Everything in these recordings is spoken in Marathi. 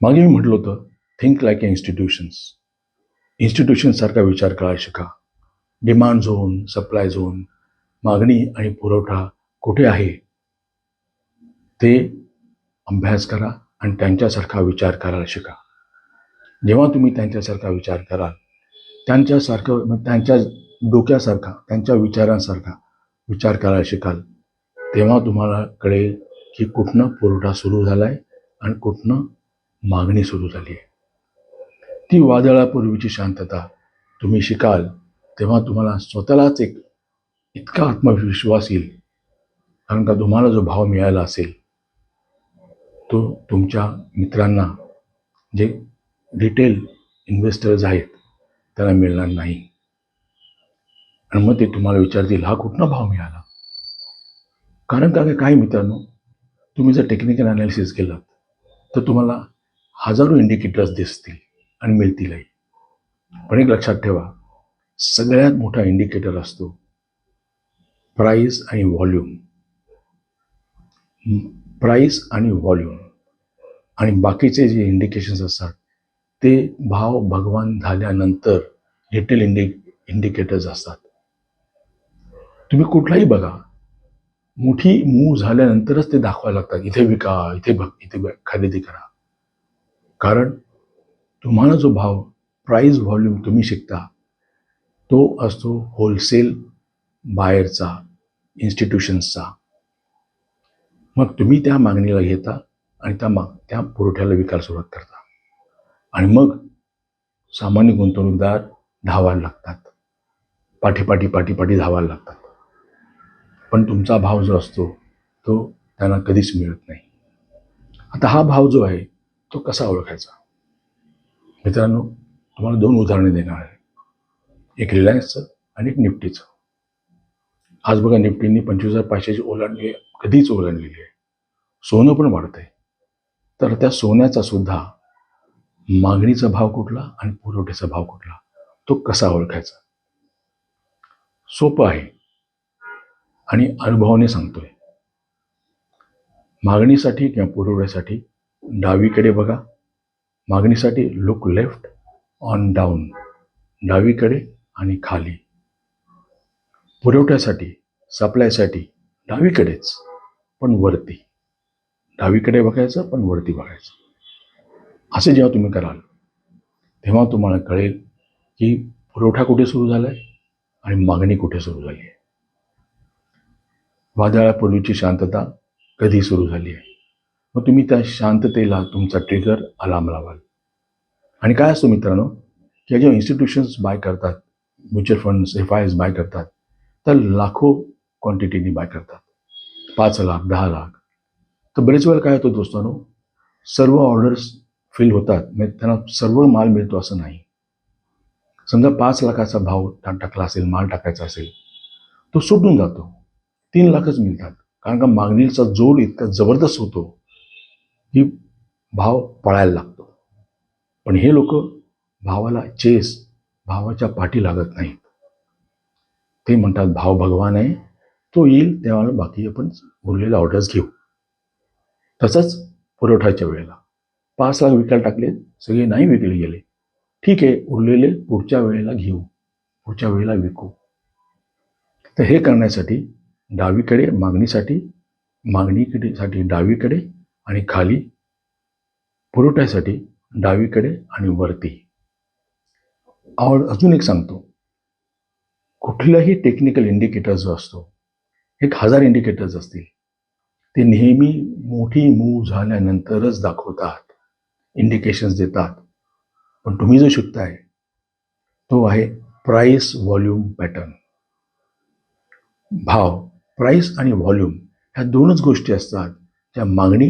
मागे मी म्हटलं होतं थिंक लाईक ए इन्स्टिट्यूशन्स इन्स्टिट्यूशनसारखा विचार करायला शिका. डिमांड झोन सप्लाय झोन मागणी आणि पुरवठा कुठे आहे? ते अभ्यास करा आणि त्यांच्यासारखा विचार करायला शिका. जेव्हा तुम्ही त्यांच्यासारखा विचार कराल त्यांच्यासारखं मग त्यांच्या डोक्यासारखा त्यांच्या विचारांसारखा विचार करायला शिकाल तेव्हा तुम्हाला कळेल की कुठनं पुरवठा सुरू झाला आहे आणि कुठनं मागणी सुरू झाली आहे. ती वादळापूर्वीची शांतता तुम्ही शिकाल तेव्हा तुम्हाला स्वतःलाच एक इतका आत्मविश्वास येईल. कारण का तुम्हाला जो भाव मिळाला असेल तो तुमच्या मित्रांना जे रिटेल इन्व्हेस्टर्स आहेत त्यांना मिळणार नाही. आणि मग ते तुम्हाला विचारतील हा कुठला भाव मिळाला? कारण का काय मित्रांनो तुम्ही जर टेक्निकल अनालिसिस केलं तर तुम्हाला हजारो इंडिकेटर्स दिसतील आणि मिळतीलही. पण एक लक्षात ठेवा सगळ्यात मोठा इंडिकेटर असतो प्राईस आणि व्हॉल्यूम प्राईस आणि व्हॉल्यूम आणि बाकीचे जे इंडिकेशन्स असतात ते भाव भगवान झाल्यानंतर रिटेल इंडि इंडिकेटर्स असतात. तुम्ही कुठलाही बघा मोठी मूव झाल्यानंतरच ते दाखवायला लागतात. इथे विका इथे बघ इथे खरेदी करा. कारण तुम्हाला जो भाव प्राईज व्हॉल्यूम तुम्ही शिकता तो असतो होलसेल बायरचा इन्स्टिट्यूशन्सचा मग तुम्ही त्या मागणीला घेता आणि त्या माग त्या पुरवठ्याला विकायला सुरुवात करता. आणि मग सामान्य गुंतवणूकदार धावायला लागतात. पाठीपाठी पाठीपाठी धावायला लागतात. पण तुमचा भाव जो असतो तो त्यांना कधीच मिळत नाही. आता हा भाव जो आहे तो कसा ओळखायचा? मित्रांनो तुम्हाला दोन उदाहरणे देणार आहे. एक रिलायन्सचं आणि एक निफ्टीचं आज बघा निफ्टींनी पंचवीस हजार पाचशेची ओलांडली कधीच ओलांडलेली आहे. सोनं पण वाढतंय. तर त्या सोन्याचा सुद्धा मागणीचा भाव कुठला आणि पुरवठ्याचा भाव कुठला? तो कसा ओळखायचा? सोपं आहे. आणि अनुभवाने सांगतोय. मागणीसाठी किंवा पुरवठ्यासाठी डावीकडे बघा. मागणीसाठी लुक लेफ्ट ऑन डाऊन डावीकडे आणि खाली. पुरवठ्यासाठी सप्लायसाठी डावीकडेच पण वरती. डावीकडे बघायचं पण वरती बघायचं. असे जेव्हा तुम्ही कराल तेव्हा तुम्हाला कळेल की पुरवठा कुठे सुरू झाला आहे आणि मागणी कुठे सुरू झाली आहे. वादळापूर्वीची शांतता कधी सुरू झाली आहे? मग तुम्ही त्या शांततेला तुमचा ट्रिगर अलाम लावाल. आणि काय असतो मित्रांनो की जेव्हा इन्स्टिट्यूशन्स बाय करतात mutual funds F I S buy करतात तर लाखो क्वांटिटीनी बाय करतात. पाच लाख दहा लाख. तर बरेच वेळा काय होतं दोस्तानो सर्व ऑर्डर्स फिल होतात म्हणजे त्यांना सर्व माल मिळतो असं नाही. समजा पाच लाखाचा भाव टाकला असेल माल टाकायचा असेल तो सुटून जातो. तीन लाखच मिळतात. कारण का मागणीचा जोड इतका जबरदस्त होतो. की भाव पळायला लागतो. पण हे लोक भावाला चेस भावाच्या पाठी लागत नाहीत. ते म्हणतात भाव भगवान आहे तो येईल तेव्हा बाकी आपण उरलेल्या ऑर्डर्स घेऊ. तसंच पुरवठ्याच्या वेळेला. पाच लाख विकायला टाकले सगळे नाही विकले गेले. ठीक आहे उरलेले पुढच्या वेळेला घेऊ पुढच्या वेळेला विकू. तर हे करण्यासाठी डावीकडे मागणीसाठी मागणीकडेसाठी डावीकडे आणि खाली पुरवठ्यासाठी डावीकडे आणि वरती. आवड अजून एक सांगतो. कुठलाही टेक्निकल इंडिकेटर जो असतो एक हजार इंडिकेटर्स असतील ते नेहमी मोठी मूव झाल्यानंतरच दाखवतात इंडिकेशन्स देतात. पण तुम्ही जो शिकताय तो आहे प्राईस व्हॉल्यूम पॅटर्न भाव प्राईस आणि व्हॉल्यूम ह्या दोनच गोष्टी असतात ज्या मागणी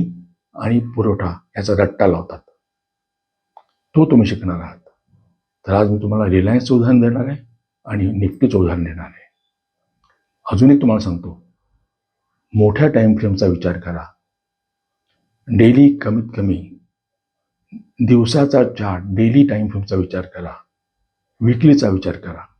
आणि पुरवठा याचा रट्टा लावतात. तो तुम्ही शिकणार आहात. तर आज मी तुम्हाला रिलायन्सचं उदाहरण देणार आहे आणि निफ्टीचं उदाहरण देणार आहे. अजून एक तुम्हाला सांगतो. मोठ्या टाईम फ्रेमचा विचार करा. डेली कमीत कमी दिवसाचा चार्ट डेली टाईम फ्रेमचा विचार करा. विकलीचा विचार करा.